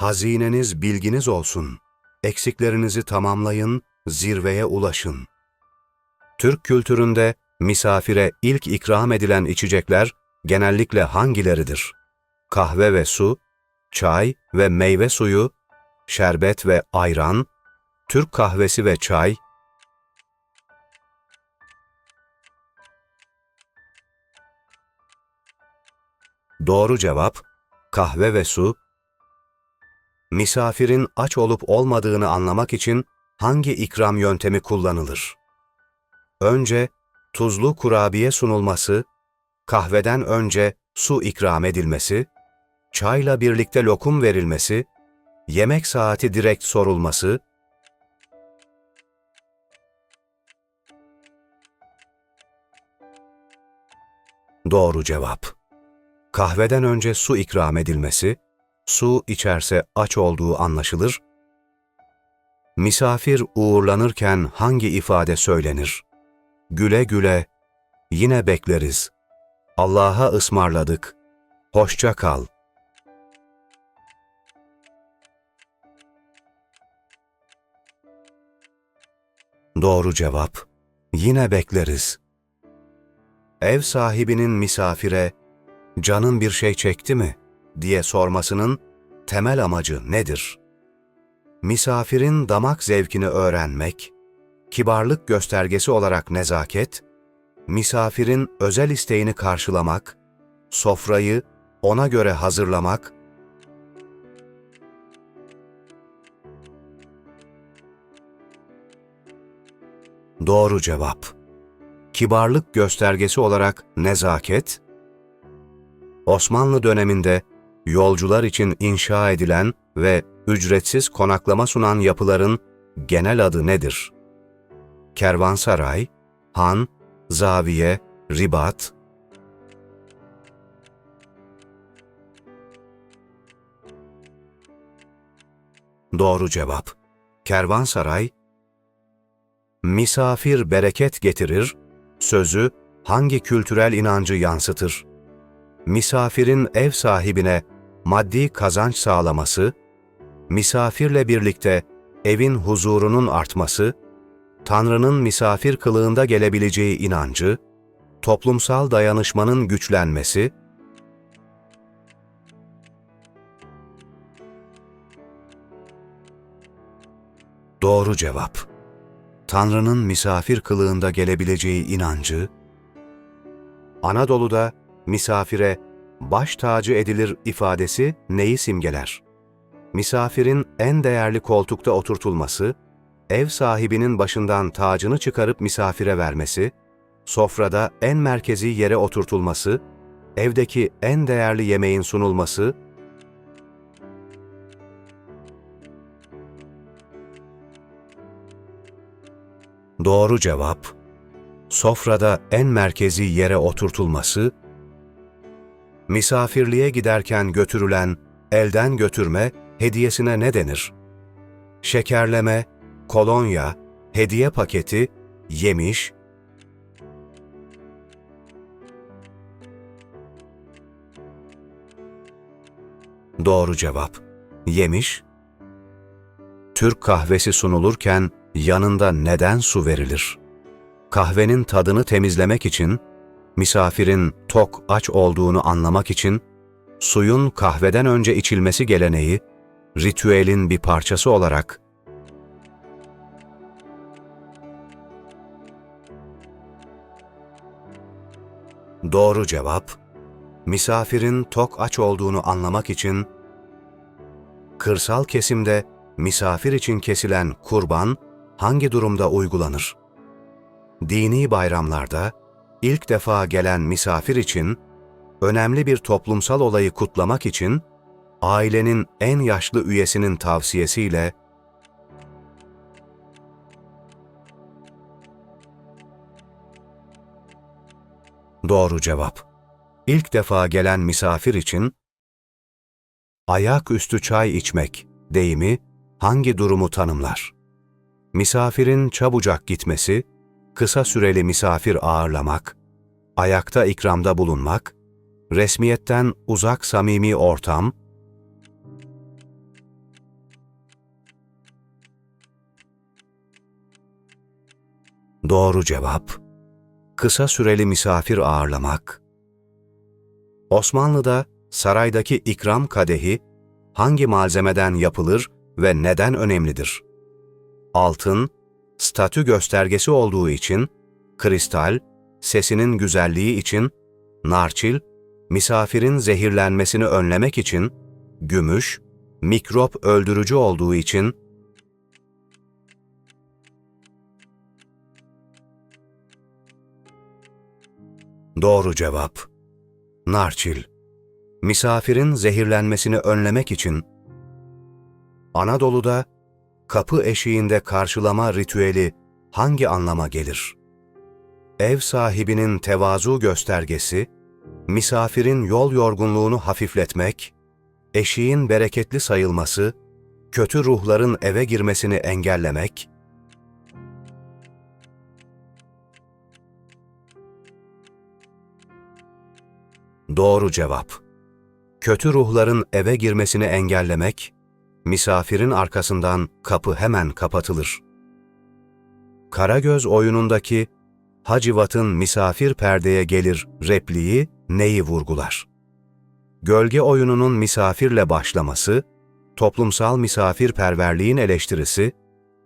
Hazineniz bilginiz olsun. Eksiklerinizi tamamlayın, zirveye ulaşın. Türk kültüründe misafire ilk ikram edilen içecekler genellikle hangileridir? Kahve ve su, çay ve meyve suyu, şerbet ve ayran, Türk kahvesi ve çay, Doğru cevap, kahve ve su. Misafirin aç olup olmadığını anlamak için hangi ikram yöntemi kullanılır? Önce tuzlu kurabiye sunulması, kahveden önce su ikram edilmesi, çayla birlikte lokum verilmesi, yemek saati direkt sorulması, Doğru cevap. Kahveden önce su ikram edilmesi, su içerse aç olduğu anlaşılır. Misafir uğurlanırken hangi ifade söylenir? Güle güle, yine bekleriz. Allah'a ısmarladık. Hoşça kal. Doğru cevap. Yine bekleriz. Ev sahibinin misafire canın bir şey çekti mi diye sormasının temel amacı nedir? Misafirin damak zevkini öğrenmek, kibarlık göstergesi olarak nezaket, misafirin özel isteğini karşılamak, sofrayı ona göre hazırlamak, Doğru cevap. Kibarlık göstergesi olarak nezaket, Osmanlı döneminde yolcular için inşa edilen ve ücretsiz konaklama sunan yapıların genel adı nedir? Kervansaray, han, zaviye, ribat, Doğru cevap. Kervansaray, misafir bereket getirir, sözü hangi kültürel inancı yansıtır? Misafirin ev sahibine maddi kazanç sağlaması, misafirle birlikte evin huzurunun artması, Tanrı'nın misafir kılığında gelebileceği inancı, toplumsal dayanışmanın güçlenmesi, Doğru cevap. Tanrı'nın misafir kılığında gelebileceği inancı, Anadolu'da misafire baş tacı edilir ifadesi neyi simgeler? Misafirin en değerli koltukta oturtulması, ev sahibinin başından tacını çıkarıp misafire vermesi, sofrada en merkezi yere oturtulması, evdeki en değerli yemeğin sunulması, Doğru cevap, sofrada en merkezi yere oturtulması, misafirliğe giderken götürülen elden götürme hediyesine ne denir? Şekerleme, kolonya, hediye paketi, yemiş, Doğru cevap. Yemiş. Türk kahvesi sunulurken yanında neden su verilir? Kahvenin tadını temizlemek için, misafirin tok aç olduğunu anlamak için, suyun kahveden önce içilmesi geleneği, ritüelin bir parçası olarak Doğru cevap, misafirin tok aç olduğunu anlamak için, kırsal kesimde misafir için kesilen kurban hangi durumda uygulanır? Dini bayramlarda ilk defa gelen misafir için önemli bir toplumsal olayı kutlamak için ailenin en yaşlı üyesinin tavsiyesiyle Doğru cevap. İlk defa gelen misafir için ayaküstü çay içmek deyimi hangi durumu tanımlar? Misafirin çabucak gitmesi, kısa süreli misafir ağırlamak, ayakta ikramda bulunmak, resmiyetten uzak samimi ortam, Doğru cevap, kısa süreli misafir ağırlamak. Osmanlı'da saraydaki ikram kadehi hangi malzemeden yapılır ve neden önemlidir? Altın, statü göstergesi olduğu için, kristal, sesinin güzelliği için, narçil, misafirin zehirlenmesini önlemek için, gümüş, mikrop öldürücü olduğu için, Doğru cevap. Narçil. Misafirin zehirlenmesini önlemek için Anadolu'da kapı eşiğinde karşılama ritüeli hangi anlama gelir? Ev sahibinin tevazu göstergesi, misafirin yol yorgunluğunu hafifletmek, eşiğin bereketli sayılması, kötü ruhların eve girmesini engellemek, Doğru cevap. Kötü ruhların eve girmesini engellemek, misafirin arkasından kapı hemen kapatılır. Karagöz oyunundaki Hacivat'ın misafir perdeye gelir repliği neyi vurgular? Gölge oyununun misafirle başlaması, toplumsal misafirperverliğin eleştirisi,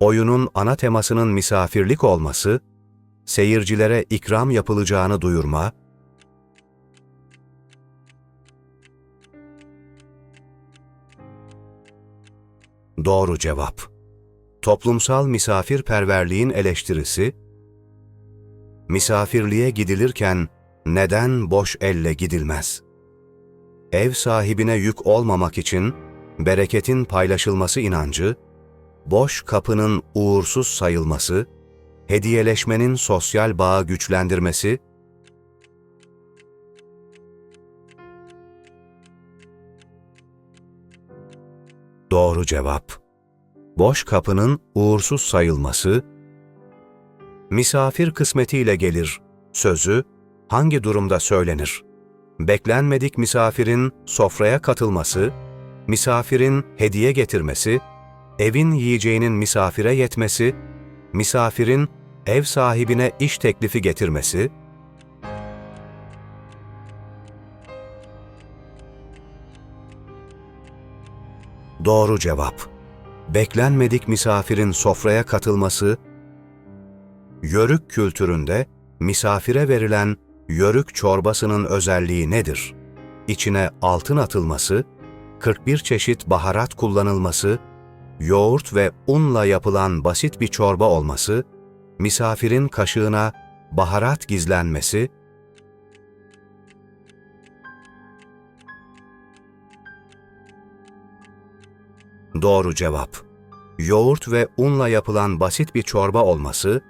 oyunun ana temasının misafirlik olması, seyircilere ikram yapılacağını duyurma, Doğru cevap. Toplumsal misafirperverliğin eleştirisi, misafirliğe gidilirken neden boş elle gidilmez? Ev sahibine yük olmamak için bereketin paylaşılması inancı, boş kapının uğursuz sayılması, hediyeleşmenin sosyal bağı güçlendirmesi, Doğru cevap. Boş kapının uğursuz sayılması, misafir kısmetiyle gelir sözü hangi durumda söylenir? Beklenmedik misafirin sofraya katılması, misafirin hediye getirmesi, evin yiyeceğinin misafire yetmesi, misafirin ev sahibine iş teklifi getirmesi, Doğru cevap. Beklenmedik misafirin sofraya katılması, yörük kültüründe misafire verilen yörük çorbasının özelliği nedir? İçine altın atılması, 41 çeşit baharat kullanılması, yoğurt ve unla yapılan basit bir çorba olması, misafirin kaşığına baharat gizlenmesi, Doğru cevap. Yoğurt ve unla yapılan basit bir çorba olması,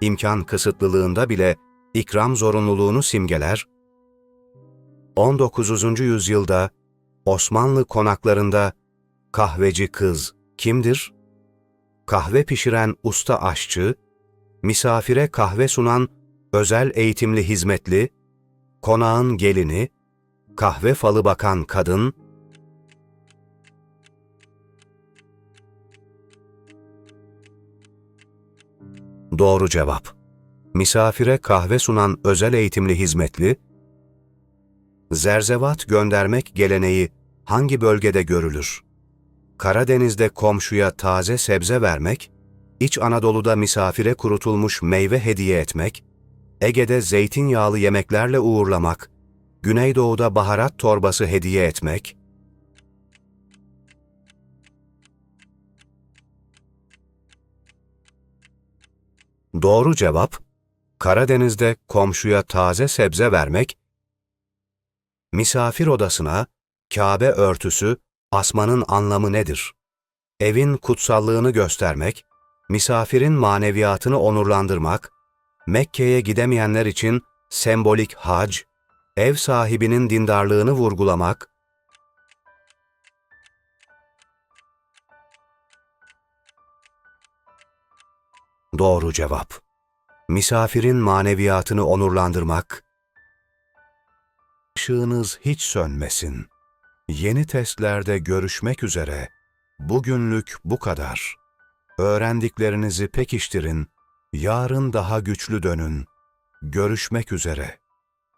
imkan kısıtlılığında bile ikram zorunluluğunu simgeler. 19. yüzyılda Osmanlı konaklarında kahveci kız kimdir? Kahve pişiren usta aşçı, misafire kahve sunan özel eğitimli hizmetli, konağın gelini, kahve falı bakan kadın, Doğru cevap. Misafire kahve sunan özel eğitimli hizmetli, zerzevat göndermek geleneği hangi bölgede görülür? Karadeniz'de komşuya taze sebze vermek, İç Anadolu'da misafire kurutulmuş meyve hediye etmek, Ege'de zeytinyağlı yemeklerle uğurlamak, Güneydoğu'da baharat torbası hediye etmek, Doğru cevap, Karadeniz'de komşuya taze sebze vermek, misafir odasına Kabe örtüsü asmanın anlamı nedir? Evin kutsallığını göstermek, misafirin maneviyatını onurlandırmak, Mekke'ye gidemeyenler için sembolik hac, ev sahibinin dindarlığını vurgulamak, Doğru cevap. Misafirin maneviyatını onurlandırmak. Işığınız hiç sönmesin. Yeni testlerde görüşmek üzere. Bugünlük bu kadar. Öğrendiklerinizi pekiştirin. Yarın daha güçlü dönün. Görüşmek üzere.